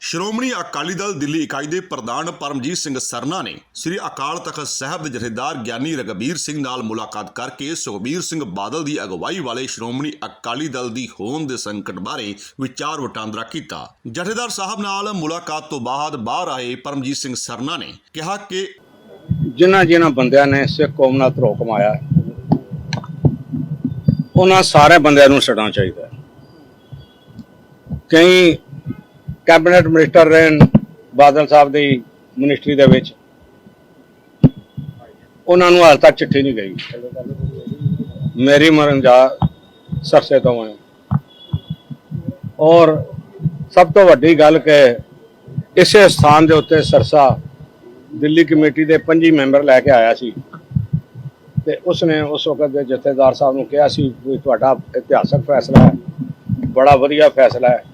ਸ਼੍ਰੋਮਣੀ ਅਕਾਲੀ ਦਲ ਦਿੱਲੀ ਇਕਾਈ ਦੇ ਪ੍ਰਧਾਨ ਪਰਮਜੀਤ ਸਿੰਘ ਸਰਨਾ ਨੇ ਸ੍ਰੀ ਅਕਾਲ ਤਖਤ ਸਾਹਿਬ ਦੇ ਜਥੇਦਾਰ ਗਿਆਨੀ ਰਗਬੀਰ ਸਿੰਘ ਨਾਲ ਮੁਲਾਕਾਤ ਕਰਕੇ ਸੁਖਬੀਰ ਸਿੰਘ ਬਾਦਲ ਦੀ ਅਗਵਾਈ ਵਾਲੇ ਸ਼੍ਰੋਮਣੀ ਅਕਾਲੀ ਦਲ ਦੀ ਹੋਂਦ ਦੇ ਸੰਕਟ ਬਾਰੇ ਵਿਚਾਰ ਵਟਾਂਦਰਾ ਕੀਤਾ। ਜਥੇਦਾਰ ਸਾਹਿਬ ਨਾਲ ਮੁਲਾਕਾਤ ਤੋਂ ਬਾਅਦ ਬਾਹਰ ਆਏ ਪਰਮਜੀਤ ਸਿੰਘ ਸਰਨਾ ਨੇ ਕਿਹਾ ਕਿ ਜਿਨ੍ਹਾਂ ਜਿਨ੍ਹਾਂ ਬੰਦਿਆਂ ਨੇ ਸਿੱਖ ਕੌਮ ਨਾਲ ਧਰੋ ਕਮਾਇਆ ਹੈ, ਉਹਨਾਂ ਸਾਰੇ ਬੰਦਿਆਂ ਨੂੰ ਛੱਡਣਾ ਚਾਹੀਦਾ ਕਈ ਕੈਬਨਿਟ ਮਿਨਿਸਟਰ ਰਹੇ ਬਾਦਲ ਸਾਹਿਬ ਦੀ ਮਿਨਿਸਟਰੀ ਦੇ ਵਿੱਚ। ਉਹਨਾਂ ਨੂੰ ਹਾਲ ਤੱਕ ਚਿੱਠੀ ਨਹੀਂ ਗਈ। ਮੇਰੀ ਮਰਨ ਜਾ ਸਰਸੇ ਤੋਂ ਹੈ ਔਰ ਸਭ ਤੋਂ ਵੱਡੀ ਗੱਲ ਕਿ ਇਸੇ ਸਥਾਨ ਦੇ ਉੱਤੇ ਸਰਸਾ ਦਿੱਲੀ ਕਮੇਟੀ ਦੇ 25 ਮੈਂਬਰ ਲੈ ਕੇ ਆਇਆ ਸੀ। ਤੇ ਉਸਨੇ ਉਸ ਵਕਤ ਦੇ ਜਥੇਦਾਰ ਸਾਹਿਬ ਨੂੰ ਕਿਹਾ ਸੀ ਵੀ ਤੁਹਾਡਾ ਇਤਿਹਾਸਕ ਫੈਸਲਾ ਹੈ। ਬੜਾ ਵਧੀਆ ਫੈਸਲਾ ਹੈ।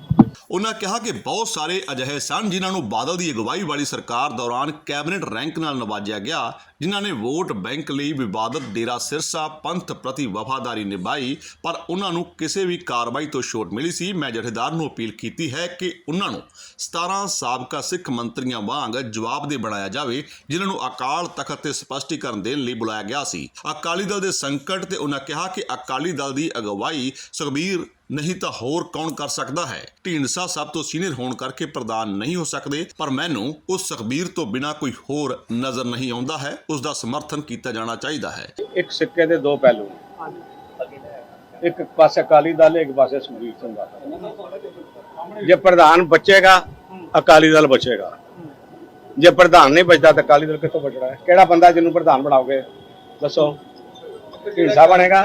ਉਹਨਾਂ ਕਿਹਾ ਕਿ ਬਹੁਤ ਸਾਰੇ ਅਜਿਹੇ ਸਨ ਜਿਨ੍ਹਾਂ ਨੂੰ ਬਾਦਲ ਦੀ ਅਗਵਾਈ ਵਾਲੀ ਸਰਕਾਰ ਦੌਰਾਨ ਕੈਬਨਿਟ ਰੈਂਕ ਨਾਲ ਨਵਾਜਿਆ ਗਿਆ। ਜਿਨ੍ਹਾਂ ਨੇ ਵੋਟ ਬੈਂਕ ਲਈ ਵਿਵਾਦਤ ਡੇਰਾ ਸਿਰਸਾ ਪੰਥ ਪ੍ਰਤੀ ਵਫਾਦਾਰੀ ਨਿਭਾਈ, ਪਰ ਉਹਨਾਂ ਨੂੰ ਕਿਸੇ ਵੀ ਕਾਰਵਾਈ ਤੋਂ ਛੋਟ ਮਿਲੀ ਸੀ। ਮੈਂ ਜਥੇਦਾਰ ਨੂੰ ਅਪੀਲ ਕੀਤੀ ਹੈ ਕਿ ਉਹਨਾਂ ਨੂੰ 17 ਸਾਬਕਾ ਸਿੱਖ ਮੰਤਰੀਆਂ ਵਾਂਗ ਜਵਾਬਦੇਹ ਬਣਾਇਆ ਜਾਵੇ, ਜਿਨ੍ਹਾਂ ਨੂੰ ਅਕਾਲ ਤਖਤ ਤੇ ਸਪਸ਼ਟੀਕਰਨ ਦੇਣ ਲਈ ਬੁਲਾਇਆ ਗਿਆ ਸੀ। ਅਕਾਲੀ ਦਲ ਦੇ ਸੰਕਟ ਤੇ ਉਹਨਾਂ ਕਿਹਾ ਕਿ ਅਕਾਲੀ ਦਲ ਦੀ ਅਗਵਾਈ ਸੁਖਬੀਰ ਨਹੀਂ ਤਾਂ ਹੋਰ ਕੌਣ ਕਰ ਸਕਦਾ ਹੈ? ਢੀਂਡਸਾ ਸਭ ਤੋਂ ਸੀਨੀਅਰ ਹੋਣ ਕਰਕੇ ਪ੍ਰਧਾਨ ਨਹੀਂ ਹੋ ਸਕਦੇ, ਪਰ ਮੈਨੂੰ ਉਸ ਸੁਖਬੀਰ ਤੋਂ ਬਿਨਾ ਕੋਈ ਹੋਰ ਨਜ਼ਰ ਨਹੀਂ ਆਉਂਦਾ ਹੈ। ਉਸ ਦਾ ਸਮਰਥਨ ਕੀਤਾ ਜਾਣਾ ਚਾਹੀਦਾ ਹੈ। ਇੱਕ ਸਿੱਕੇ ਦੇ ਦੋ ਪਹਿਲੂ ਇੱਕ ਪਾਸੇ ਅਕਾਲੀ ਦਲ, ਇੱਕ ਪਾਸੇ ਸੁਖਬੀਰ ਸਿੰਘ ਦਾ ਜੇ ਪ੍ਰਧਾਨ ਬਚੇਗਾ, ਅਕਾਲੀ ਦਲ ਬਚੇਗਾ। ਜੇ ਪ੍ਰਧਾਨ ਨਹੀਂ ਬਚਦਾ, ਤਾਂ ਅਕਾਲੀ ਦਲ ਕਿੱਥੋਂ ਬਚਣਾ ਹੈ? ਕਿਹੜਾ ਬੰਦਾ ਜਿਹਨੂੰ ਪ੍ਰਧਾਨ ਬਣਾਓਗੇ? ਦੱਸੋ। ਢੀਂਡਸਾ ਬਣੇਗਾ?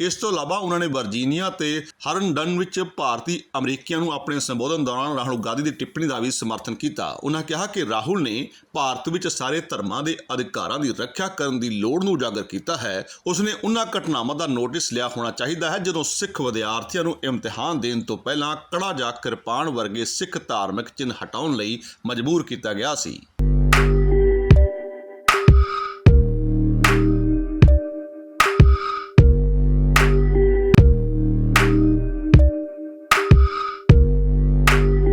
ਇਸ ਤੋਂ ਇਲਾਵਾ ਉਹਨਾਂ ਨੇ ਵਰਜੀਨੀਆ ਤੇ ਹਰਨਡਨ ਵਿੱਚ ਭਾਰਤੀ ਅਮਰੀਕੀਆਂ ਨੂੰ ਆਪਣੇ ਸੰਬੋਧਨ ਦੌਰਾਨ ਰਾਹੁਲ ਗਾਂਧੀ ਦੀ ਟਿੱਪਣੀ ਦਾ ਵੀ ਸਮਰਥਨ ਕੀਤਾ। ਉਹਨਾਂ ਕਿਹਾ ਕਿ ਰਾਹੁਲ ਨੇ ਭਾਰਤ ਵਿੱਚ ਸਾਰੇ ਧਰਮਾਂ ਦੇ ਅਧਿਕਾਰਾਂ ਦੀ ਰੱਖਿਆ ਕਰਨ ਦੀ ਲੋੜ ਨੂੰ ਉਜਾਗਰ ਕੀਤਾ ਹੈ। ਉਸਨੇ ਉਹਨਾਂ ਘਟਨਾਵਾਂ ਦਾ ਨੋਟਿਸ ਲਿਆ ਹੋਣਾ ਚਾਹੀਦਾ ਹੈ ਜਦੋਂ ਸਿੱਖ ਵਿਦਿਆਰਥੀਆਂ ਨੂੰ ਇਮਤਿਹਾਨ ਦੇਣ ਤੋਂ ਪਹਿਲਾਂ ਕੜਾ ਜਾਂ ਕਿਰਪਾਨ ਵਰਗੇ ਸਿੱਖ ਧਾਰਮਿਕ ਚਿੰਨ੍ਹ ਹਟਾਉਣ ਲਈ ਮਜਬੂਰ ਕੀਤਾ ਗਿਆ ਸੀ।